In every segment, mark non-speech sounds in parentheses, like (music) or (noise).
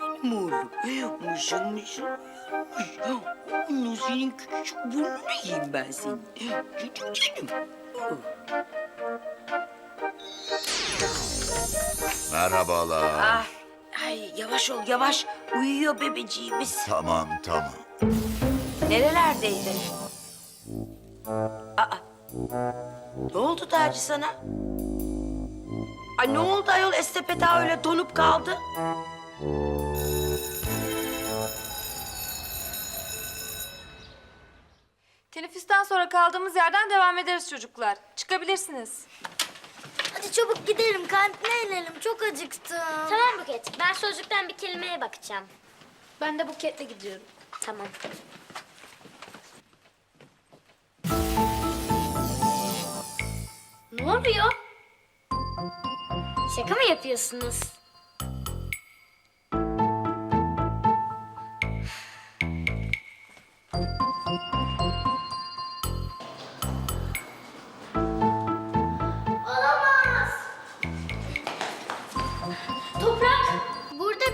benim oğlum. Mışıl mışıl uyanmış. Onun senin küçük burnunu yiyeyim ben senin. Küçük canım. Merhabalar. Ah, ay yavaş ol yavaş. Uyuyor bebeciğimiz. Tamam tamam. Nerelerdeydin? Aa, ne oldu Taci sana? Ay ne oldu ayol Estepet ağa öyle donup kaldı? Teneffüsten sonra kaldığımız yerden devam ederiz çocuklar. Çıkabilirsiniz. Hadi çabuk gidelim kantine inelim çok acıktım. Tamam Buket. Ben sözlükten bir kelimeye bakacağım. Ben de buketle gidiyorum. Tamam. Ne oluyor? Şaka mı yapıyorsunuz?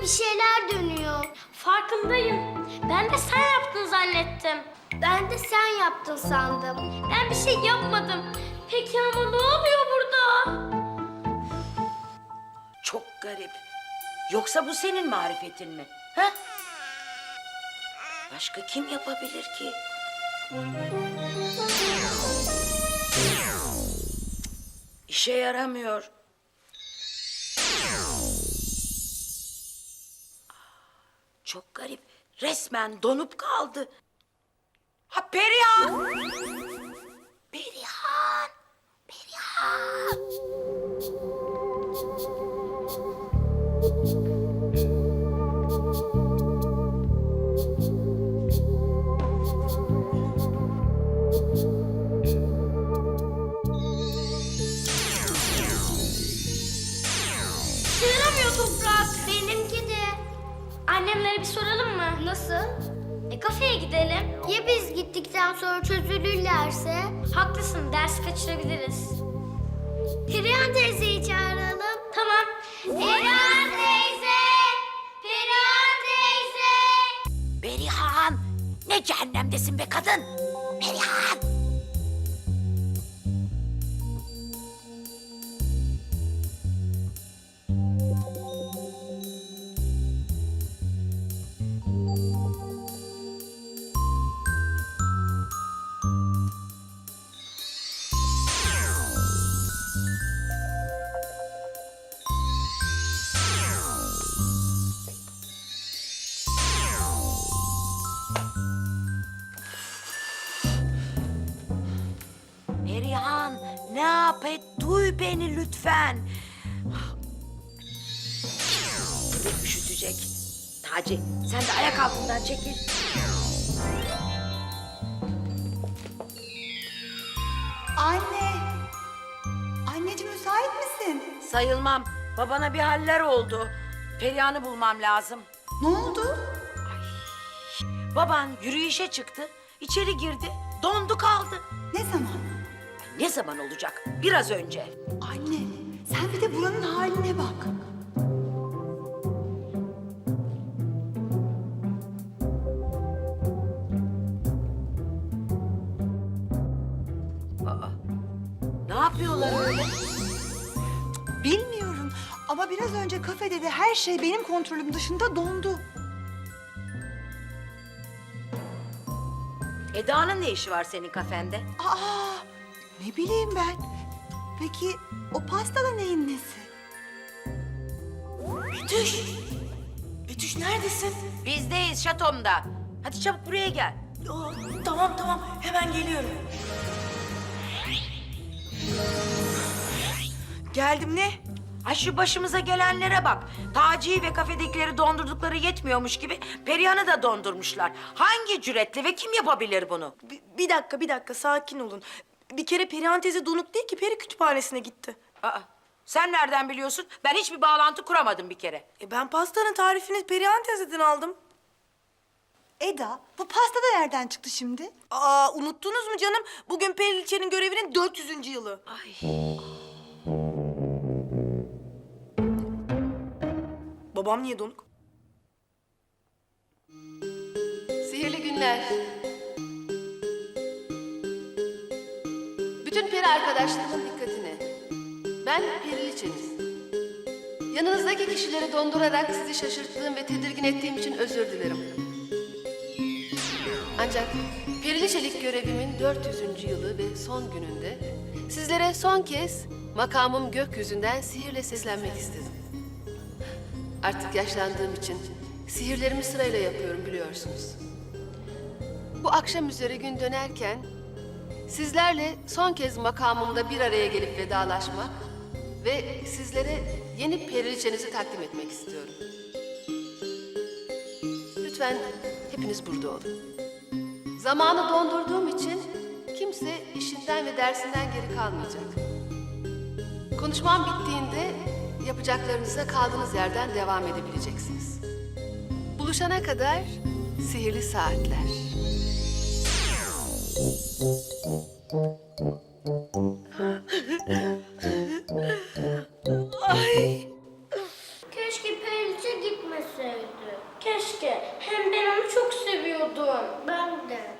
Bir şeyler dönüyor. farkındayım. Ben de sen yaptın zannettim. Ben de sen yaptın sandım. Ben bir şey yapmadım. Peki ama ne oluyor burada? Çok garip. Yoksa bu senin marifetin mi? Ha? Başka kim yapabilir ki? İşe yaramıyor. Çok garip. Resmen donup kaldı. Ha Perihan! Perihan! Perihan! Haklısın, ders kaçırabiliriz. Perihan teyzeyi çağıralım. Tamam. Perihan teyze! Perihan teyze! Perihan! Ne cehennemdesin be kadın? Perihan ne yap et duy beni lütfen. Bebek üşütecek. Taci sen de ayak altından çekil. Anne. Anneciğim müsait misin? Sayılmam. Babana bir haller oldu. Perihan'ı bulmam lazım. Ne oldu? Baban yürüyüşe çıktı. içeri girdi. Dondu kaldı. Ne zaman? Ne zaman olacak? Biraz önce. Anne, sen bir de buranın haline bak. Ne yapıyorlar öyle? Bilmiyorum ama biraz önce kafede de her şey benim kontrolüm dışında dondu. Eda'nın ne işi var senin kafende? Aa, ne bileyim ben. Peki o pastada neyin nesi? Betüş! Betüş neredesin? Bizdeyiz şatomda. Hadi çabuk buraya gel. Tamam tamam hemen geliyorum. Geldim ne? Ay şu başımıza gelenlere bak. Taci'yi ve kafedekileri dondurdukları yetmiyormuş gibi Perihan'ı da dondurmuşlar. Hangi cüretle ve kim yapabilir bunu? Bir, bir dakika bir dakika sakin olun. Bir kere Perihan teyze donuk değil ki peri kütüphanesine gitti. Aa, sen nereden biliyorsun? Ben hiçbir bağlantı kuramadım bir kere. E ben pastanın tarifini Perihan teyzeden aldım. Eda, bu pasta da nereden çıktı şimdi? Aa unuttunuz mu canım? Bugün Periliçe'nin görevinin 400. yılı. Ay. Babam niye donuk? Sihirli günler. Peri arkadaşlarımın dikkatine. Ben Periliçeniz. Yanınızdaki kişileri dondurarak sizi şaşırttığım ve tedirgin ettiğim için özür dilerim. Ancak Periliçelik görevimin 400. yılı ve son gününde sizlere son kez makamım gökyüzünden sihirle seslenmek istedim. Artık yaşlandığım için sihirlerimi sırayla yapıyorum biliyorsunuz. Bu akşam üzeri gün dönerken sizlerle son kez makamımda bir araya gelip vedalaşmak ve sizlere yeni periliçenizi takdim etmek istiyorum. Lütfen hepiniz burada olun. Zamanı dondurduğum için kimse işinden ve dersinden geri kalmayacak. Konuşmam bittiğinde yapacaklarınıza kaldığınız yerden devam edebileceksiniz. Buluşana kadar sihirli saatler. Keşke Periliçe gitmeseydi. Keşke. Hem ben onu çok seviyordum. Ben de.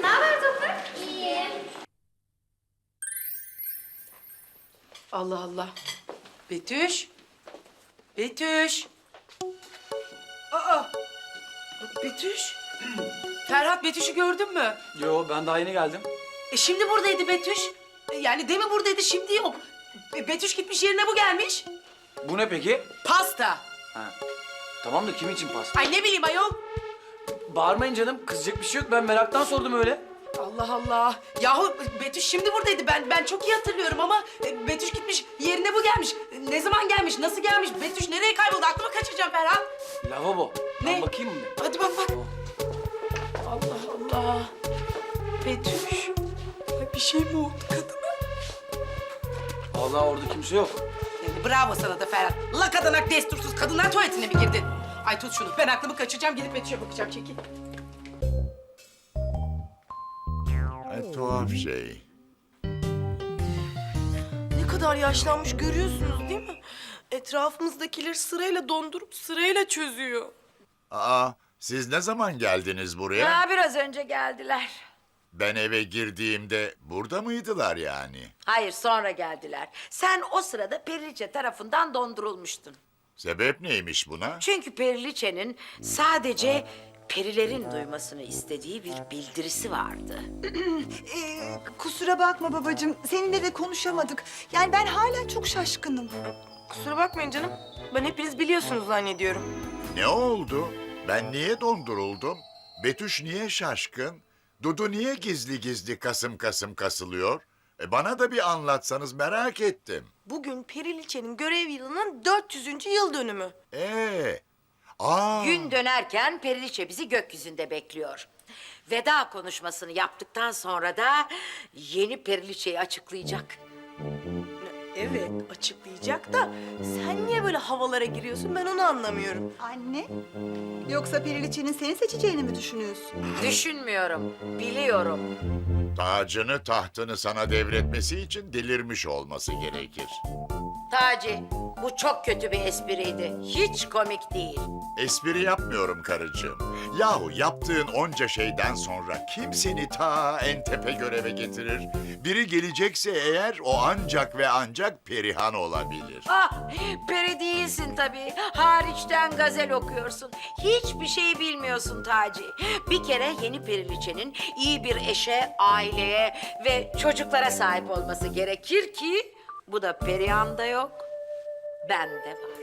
Ne haber Toprak? İyi. Allah Allah. Betüş. Betüş. Aa. Betüş. Ferhat Betüş'ü gördün mü? Yo ben daha yeni geldim. E şimdi buradaydı Betüş. E, Yani demin buradaydı şimdi yok. E, Betüş gitmiş yerine bu gelmiş. Bu ne peki? Pasta. Ha. Tamam da kim için pasta? Ay ne bileyim ayol. Bağırmayın canım. Kızacak bir şey yok. Ben meraktan sordum öyle. Allah Allah. Yahu Betüş şimdi buradaydı. Ben ben çok iyi hatırlıyorum ama e, Betüş gitmiş yerine bu gelmiş. E, Ne zaman gelmiş? Nasıl gelmiş? Betüş nereye kayboldu? Aklımı kaçıracağım Ferhat. Lavabo. Ne? Ben bakayım mı? Hadi bak bak. Allah Allah. Betüş. Ay, Bir şey mi oldu kadına? Vallahi orada kimse yok. Yani bravo sana da Ferhat. La kadanak destursuz kadınlar tuvaletine mi girdin? Ay tut şunu. Ben aklımı kaçıracağım. Gidip Betüş'e bakacağım. Çekil. Ne tuhaf şey. Ne kadar yaşlanmış görüyorsunuz değil mi? Etrafımızdakileri sırayla dondurup sırayla çözüyor. Aa, siz ne zaman geldiniz buraya? Ha, biraz önce geldiler. Ben eve girdiğimde burada mıydılar yani? Hayır sonra geldiler. Sen o sırada Periliçe tarafından dondurulmuştun. Sebep neymiş buna? Çünkü Periliçe'nin sadece perilerin duymasını istediği bir bildirisi vardı. (clears throat) Ee, kusura bakma babacığım. Seninle de konuşamadık. Yani ben hala çok şaşkınım. Kusura bakmayın canım. Ben hepiniz biliyorsunuz zannediyorum. Ne oldu? Ben niye donduruldum? Betüş niye şaşkın? Dudu niye gizli gizli kasım kasım kasılıyor? E bana da bir anlatsanız merak ettim. Bugün Periliçe'nin görev yılının 400. yıl dönümü. Ee, aa, Gün dönerken Periliçe bizi gökyüzünde bekliyor. Veda konuşmasını yaptıktan sonra da yeni Periliçe'yi açıklayacak. Evet açıklayacak da sen niye böyle havalara giriyorsun ben onu anlamıyorum. Anne, yoksa Periliçe'nin seni seçeceğini mi düşünüyorsun? Düşünmüyorum, biliyorum. tacını tahtını sana devretmesi için delirmiş olması gerekir. Taci, bu çok kötü bir espriydi. Hiç komik değil. Espri yapmıyorum karıcığım. Yahu yaptığın onca şeyden sonra kim seni ta en tepe göreve getirir? Biri gelecekse eğer o ancak ve ancak Perihan olabilir. Ah, peri değilsin tabii. Hariçten gazel okuyorsun. Hiçbir şey bilmiyorsun Taci. Bir kere yeni periliçenin iyi bir eşe, aileye ve çocuklara sahip olması gerekir ki... ...bu da Perihan'da yok, bende var.